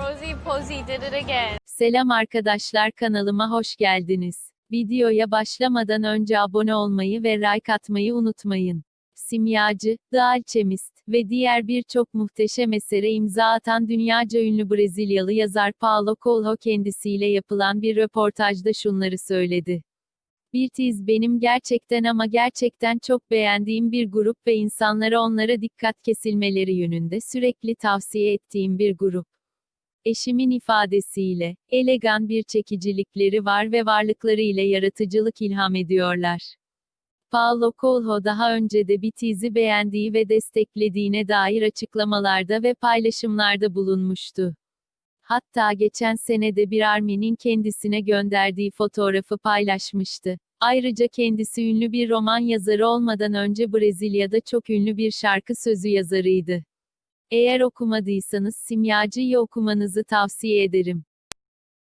Rosie Posey did it again. Selam arkadaşlar kanalıma hoş geldiniz. Videoya başlamadan önce abone olmayı ve like atmayı unutmayın. Simyacı, The Alchemist ve diğer birçok muhteşem esere imza atan dünyaca ünlü Brezilyalı yazar Paulo Coelho kendisiyle yapılan bir röportajda şunları söyledi. Tiz benim gerçekten ama gerçekten çok beğendiğim bir grup ve insanlara onlara dikkat kesilmeleri yönünde sürekli tavsiye ettiğim bir grup. Eşimin ifadesiyle, elegan bir çekicilikleri var ve varlıkları ile yaratıcılık ilham ediyorlar. Paulo Coelho daha önce de Bitiz'i beğendiği ve desteklediğine dair açıklamalarda ve paylaşımlarda bulunmuştu. Hatta geçen sene de bir Armin'in kendisine gönderdiği fotoğrafı paylaşmıştı. Ayrıca kendisi ünlü bir roman yazarı olmadan önce Brezilya'da çok ünlü bir şarkı sözü yazarıydı. Eğer okumadıysanız Simyacı'yı okumanızı tavsiye ederim.